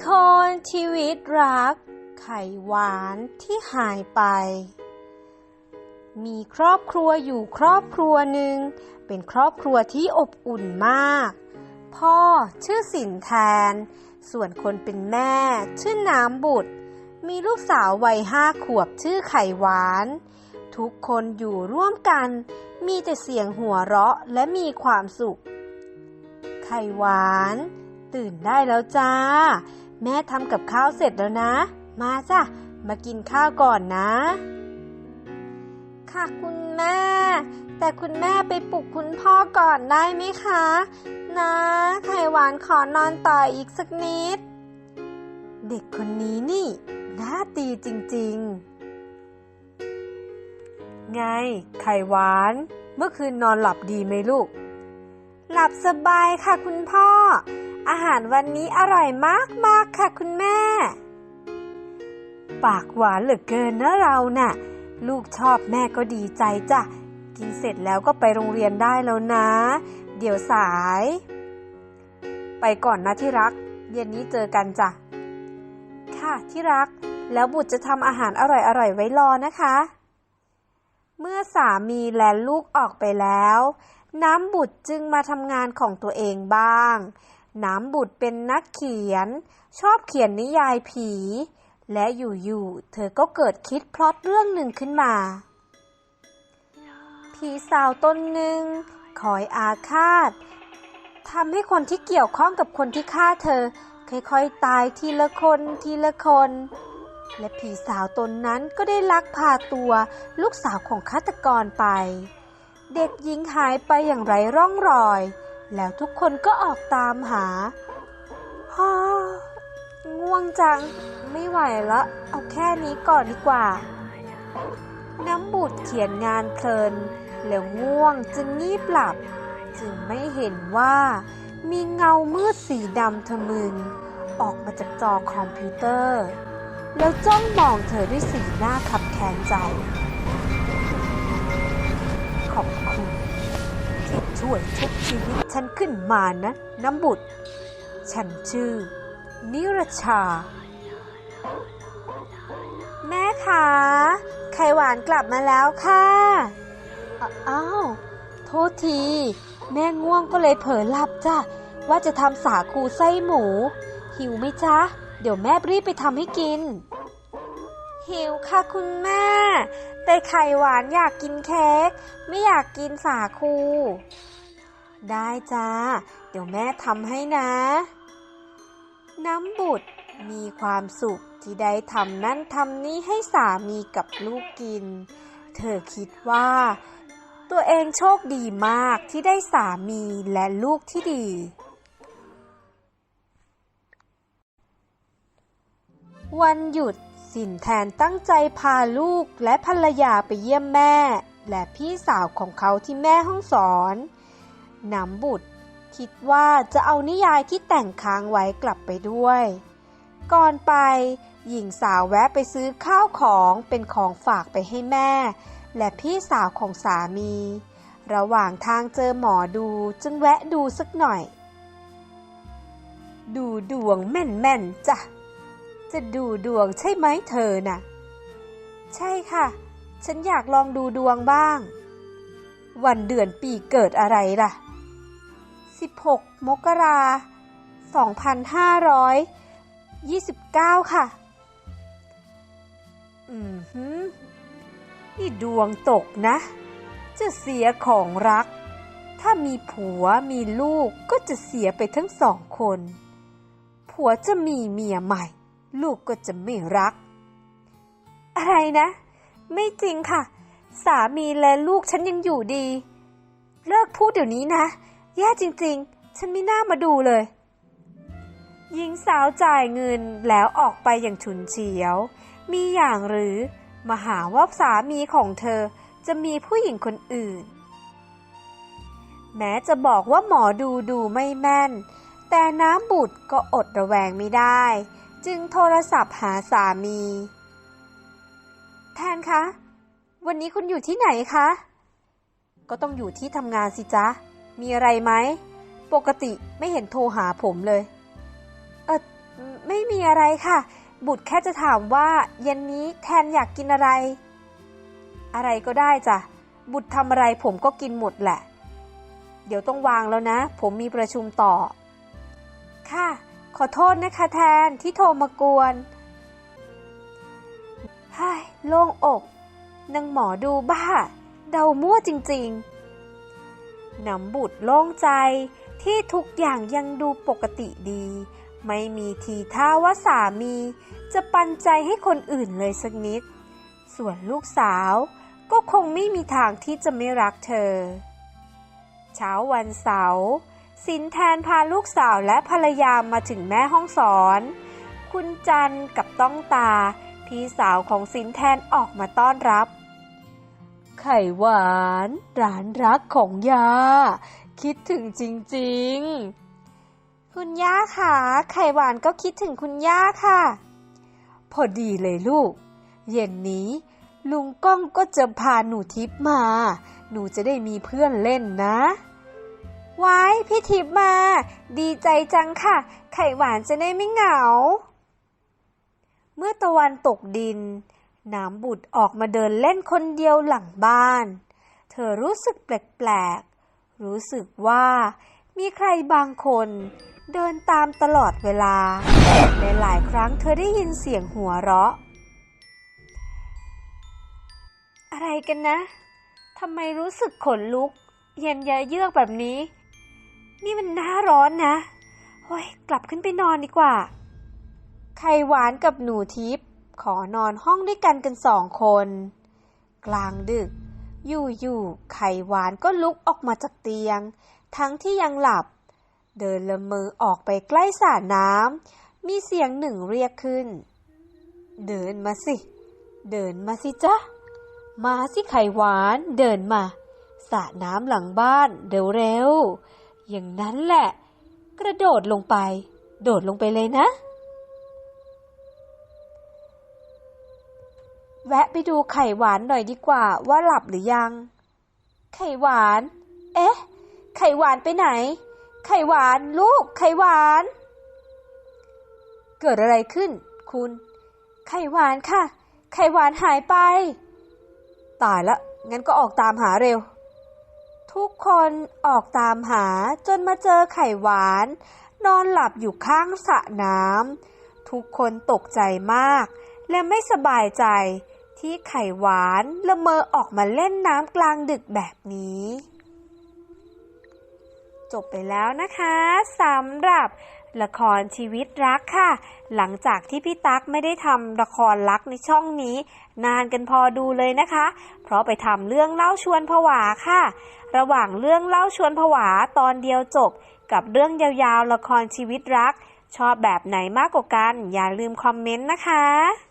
คนชีวิตรัก ไข่หวานที่หายไป มีครอบครัวอยู่ครอบครัวหนึ่ง เป็นครอบครัวที่อบอุ่นมาก พ่อชื่อสินแทน ส่วนคนเป็นแม่ ชื่อน้ำบุตร มีลูกสาววัยห้าขวบชื่อไข่หวาน ทุกคนอยู่ร่วมกัน มีแต่เสียงหัวเราะและมีความสุข ไข่หวานตื่นได้แล้วจ้า แม่ทำกับข้าวเสร็จแล้วนะ มาจ้ะ มากินข้าวก่อนนะ ค่ะคุณแม่ แต่คุณแม่ไปปลุกคุณพ่อก่อนได้ไหมคะ นะไข่หวานขอนอนต่ออีกสักนิด เด็กคนนี้นี่น่าตีจริงๆ ไง ไข่หวาน เมื่อคืนนอนหลับดีไหมลูก หลับสบายค่ะคุณพ่อ อาหารวันนี้อร่อยมากๆค่ะคุณแม่ ปากหวานเหลือเกินนะเราน่ะ ลูกชอบแม่ก็ดีใจจ้ะ กินเสร็จแล้วก็ไปโรงเรียนได้แล้วนะ เดี๋ยวสาย ไปก่อนนะที่รัก เย็นนี้เจอกันจ้ะ ค่ะที่รัก แล้วบุตรจะทำอาหารอร่อยๆไว้รอนะคะ เมื่อสามีและลูกออกไปแล้ว น้ำบุตรจึงมาทำงานของตัวเองบ้าง น้ำบุตรเป็นนักเขียน ชอบเขียนนิยายผี และอยู่ๆ เธอก็เกิดคิดพล็อตเรื่องหนึ่งขึ้นมา ผีสาวตนหนึ่งคอยอาฆาตทำให้คนที่เกี่ยวข้องกับคนที่ฆ่าเธอ ค่อยๆ ตายทีละคนทีละคน และผีสาวตนนั้นก็ได้ลักพาตัวลูกสาวของฆาตกรไป เด็กหญิงหายไปอย่างไร้ร่องรอย แล้วทุกคนก็ออกตามหาฮ่อง่วงจัง ไม่ไหวละ เอาแค่นี้ก่อนดีกว่า น้ำบุตรเขียนงานเพลิน แล้วง่วงจึงงีบหลับ จึงไม่เห็นว่า มีเงามืดสีดำทะมึน ออกมาจากจอคอมพิวเตอร์ แล้วจ้องมองเธอด้วยสีหน้าขับแค้นใจ ขอบคุณที่ช่วยชุบชีวิตฉันขึ้นมานะน้ำบุตร ฉันชื่อ นิรชา แม่คะไข่หวานกลับมาแล้วค่ะอ้าอ้าวโทษที แม่ง่วงก็เลยเผลอหลับจ้ะว่าจะทำสาคูไส้หมู หิวไหมจ๊ะ เดี๋ยวแม่รีบไปทำให้กิน หิวค่ะคุณแม่ แต่ไข่หวานอยากกินเค้ก ไม่อยากกินสาคู ได้จ้า เดี๋ยวแม่ทำให้นะ น้ำบุตรมีความสุขที่ได้ทำนั่นทำนี้ให้สามีกับลูกกิน เธอคิดว่า ตัวเองโชคดีมากที่ได้สามีและลูกที่ดีวันหยุด สินแทนตั้งใจพาลูกและภรรยาไปเยี่ยมแม่ และพี่สาวของเขาที่แม่ห้องสอนนำบุตรคิดว่าจะเอานิยายที่แต่งค้างไว้กลับไปด้วย ก่อนไปหญิงสาวแวะไปซื้อข้าวของเป็นของฝากไปให้แม่ และพี่สาวของสามี ระหว่างทางเจอหมอดูจึงแวะดูสักหน่อย ดูดวงแม่นๆจ้ะ จะดูดวงใช่ไหมเธอน่ะ ใช่ค่ะ ฉันอยากลองดูดวงบ้าง วันเดือนปีเกิดอะไรล่ะ 16 มกรา2529 ค่ะ อืมฮึนี่ดวงตกนะ จะเสียของรัก ถ้ามีผัวมีลูกก็จะเสียไปทั้งสองคน ผัวจะมีเมียใหม่ ลูกก็จะไม่รัก อะไรนะ ไม่จริงค่ะ สามีและลูกฉันยังอยู่ดี เลิกพูดเดี๋ยวนี้นะ แย่จริงๆ ฉันไม่น่ามาดูเลยหญิงสาวจ่ายเงินแล้วออกไปอย่างฉุนเฉียว มีอย่างหรือมาหาว่าสามีของเธอจะมีผู้หญิงคนอื่น แม้จะบอกว่าหมอดูดูไม่แม่น แต่น้ำบุตรก็อดระแวงไม่ได้ จึงโทรศัพท์หาสามี แทนคะ วันนี้คุณอยู่ที่ไหนคะ ก็ต้องอยู่ที่ทำงานสิจ๊ะ มีอะไรไหม ปกติไม่เห็นโทรหาผมเลย เออไม่มีอะไรค่ะ บุตรแค่จะถามว่า เย็นนี้แทนอยากกินอะไร อะไรก็ได้จ้ะ บุตรทำอะไรผมก็กินหมดแหละ เดี๋ยวต้องวางแล้วนะ ผมมีประชุมต่อ ค่ะ ขอโทษนะคะแทนที่โทรมากวนฮ่าโล่งอกนางหมอดูบ้า เดามั่วจริงๆน้ำบุตรโล่งใจที่ทุกอย่างยังดูปกติดี ไม่มีทีท่าว่าสามีจะปันใจให้คนอื่นเลยสักนิด ส่วนลูกสาวก็คงไม่มีทางที่จะไม่รักเธอ เช้าวันเสาร์ สินแทนพาลูกสาวและภรรยามาถึงแม่ห้องสอน คุณจันกับต้องตา พี่สาวของสินแทนออกมาต้อนรับ ไข่หวานร้านรักของยาคิดถึงจริงๆ คุณย่าค่ะ ไข่หวานก็คิดถึงคุณย่าค่ะ พอดีเลยลูก เย็นนี้ ลุงก้องก็จะพาหนูทิพย์มา หนูจะได้มีเพื่อนเล่นนะ ว้พี่ทิพย์มา ดีใจจังค่ะ ไข่หวานจะได้ไม่เหงา เมื่อตะวันตกดิน น้ำบุตรออกมาเดินเล่นคนเดียวหลังบ้าน เธอรู้สึกแปลกๆ รู้สึกว่า มีใครบางคน เดินตามตลอดเวลาและหลายครั้งเธอได้ยินเสียงหัวเราะ อะไรกันนะทำไมรู้สึกขนลุก เย็นเยะเยือกแบบนี้ นี่มันหน้าร้อนนะโอ้ยกลับขึ้นไปนอนดีกว่า ไข่หวานกับหนูทิพย์ขอนอนห้องด้วยกันกันสองคน กลางดึก อยู่ๆไข่หวานก็ลุกออกมาจากเตียง ทั้งที่ยังหลับ เดินละเมอออกไปใกล้สระน้ำมีเสียงหนึ่งเรียกขึ้น เดินมาสิ เดินมาสิจ๊ะมาสิไข่หวาน เดินมาสระน้ำหลังบ้านเร็วๆ อย่างนั้นแหละ กระโดดลงไป โดดลงไปเลยนะ แวะไปดูไข่หวานหน่อยดีกว่าว่าหลับหรือยัง ไข่หวาน เอ๊ะ ไข่หวานไปไหน ไข่หวานลูก ไข่หวาน เกิดอะไรขึ้น คุณ ไข่หวานค่ะ ไข่หวานหายไป ตายละงั้นก็ออกตามหาเร็ว ทุกคนออกตามหาจนมาเจอไข่หวาน นอนหลับอยู่ข้างสระน้ำทุกคนตกใจมาก และไม่สบายใจที่ไข่หวานละเมอออกมาเล่นน้ำกลางดึกแบบนี้ จบไปแล้วนะคะสำหรับ ละครชีวิตรักค่ะ หลังจากที่พี่ตั๊กไม่ได้ทำละครรักในช่องนี้ นานกันพอดูเลยนะคะ เพราะไปทำเรื่องเล่าชวนผวาค่ะ ระหว่างเรื่องเล่าชวนผวาตอนเดียวจบ กับเรื่องยาวๆละครชีวิตรัก ชอบแบบไหนมากกว่ากัน อย่าลืมคอมเมนต์นะคะ